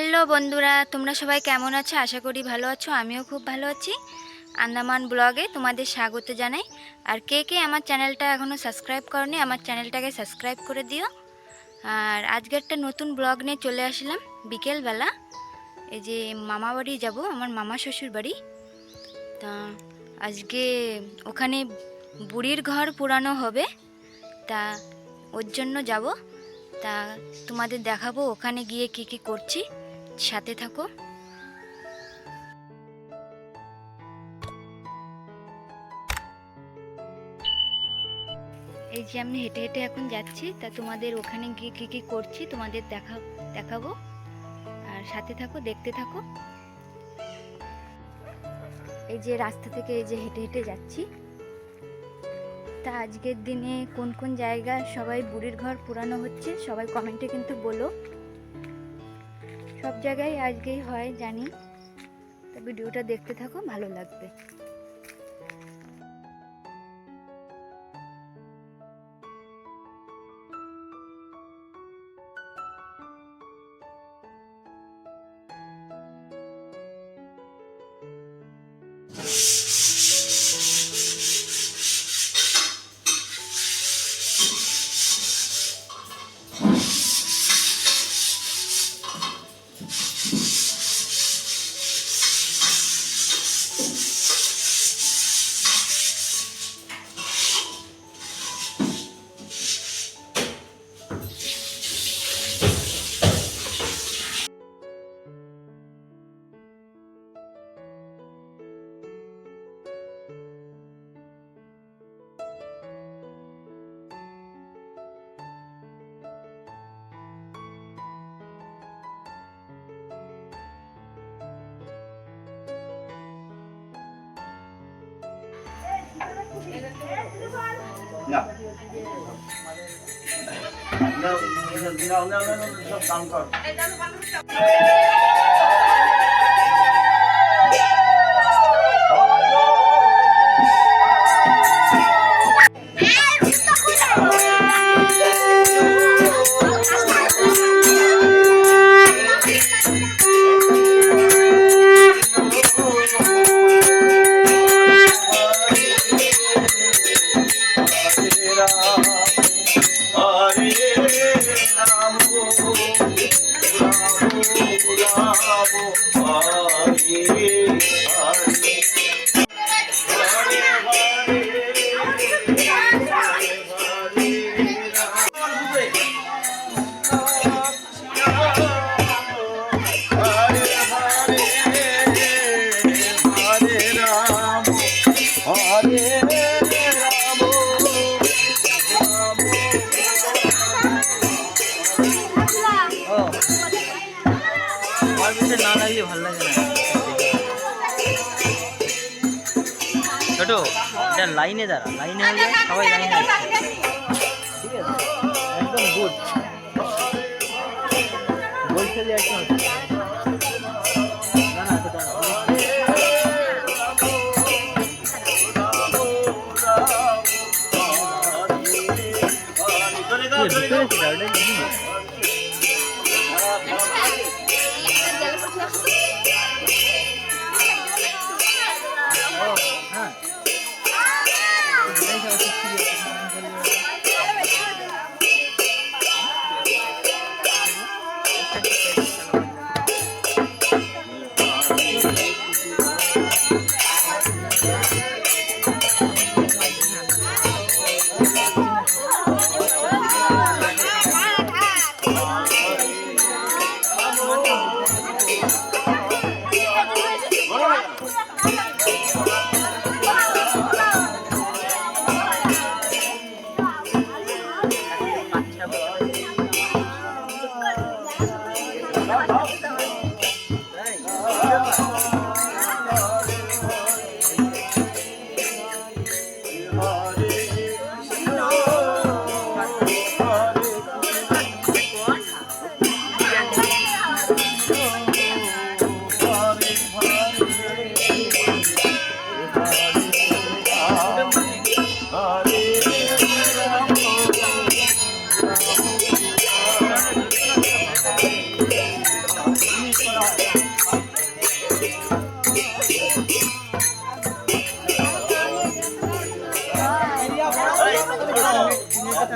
Hello বন্ধুরা, তোমরা সবাই কেমন আছো? আশা করি ভালো আছো, আমিও খুব ভালো আছি। আন্দামান ব্লগে তোমাদের স্বাগত জানাই। আর কে কে আমার চ্যানেলটা এখনও সাবস্ক্রাইব করনি, আমার চ্যানেলটাকে সাবস্ক্রাইব করে দিও। আর আজকে একটা নতুন ব্লগ নিয়ে চলে আসলাম, বিকেলবেলা। এই যে মামা বাড়ি যাব, আমার মামা শ্বশুর বাড়ি। তা আজকে ওখানে বুড়ির ঘর পুরানো হবে, তা ওর জন্য যাব। তা তোমাদের দেখাবো ওখানে গিয়ে কি কি করছি। সাথে থাকো। এই যে আমি হেঁটে হেঁটে এখন যাচ্ছি, তা তোমাদের ওখানে গিয়ে কী কী করছি তোমাদের দেখা, দেখাবো। আর সাথে থাকো, দেখতে থাকো। এই যে রাস্তা থেকে এই যে হেঁটে হেঁটে যাচ্ছি। তা আজকের দিনে কোন কোন জায়গা সবাই বুড়ির ঘর পুরানো হচ্ছে, সবাই কমেন্টে কিন্তু বলো। সব জায়গায় আজকেই হয় জানি। তা ভিডিওটা দেখতে থাকো ভালো লাগবে। না no, no, no, no, দাম কর না লাগিয়ে ভালো লাগে না ছোট এটা লাইনে দাঁড়া, লাইনে যায় সবাই লাইনে ঠিক আছে একদম গুড বলছে যে একদম ভিতরে ছিল ওটা কি হ্যাঁ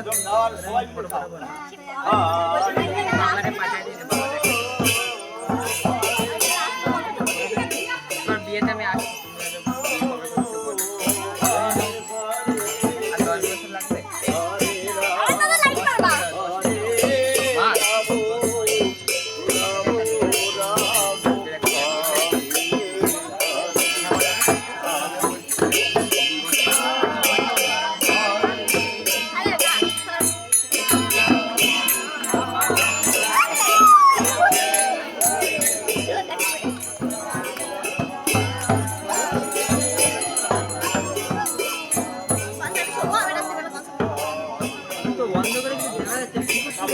சொன்னால்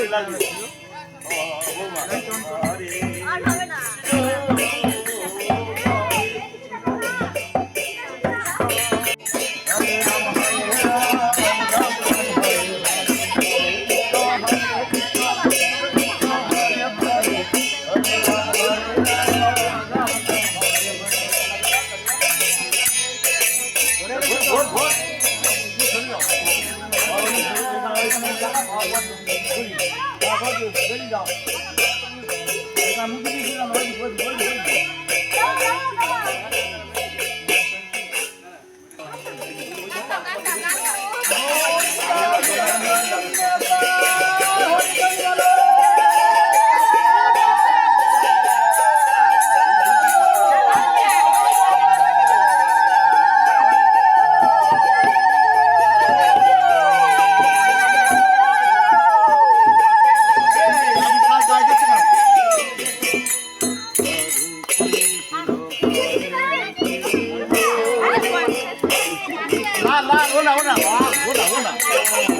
ಇಲ್ಲ Agora deu, deu legal. Muito difícil a hora foi, foi, foi. 我等我我等我等。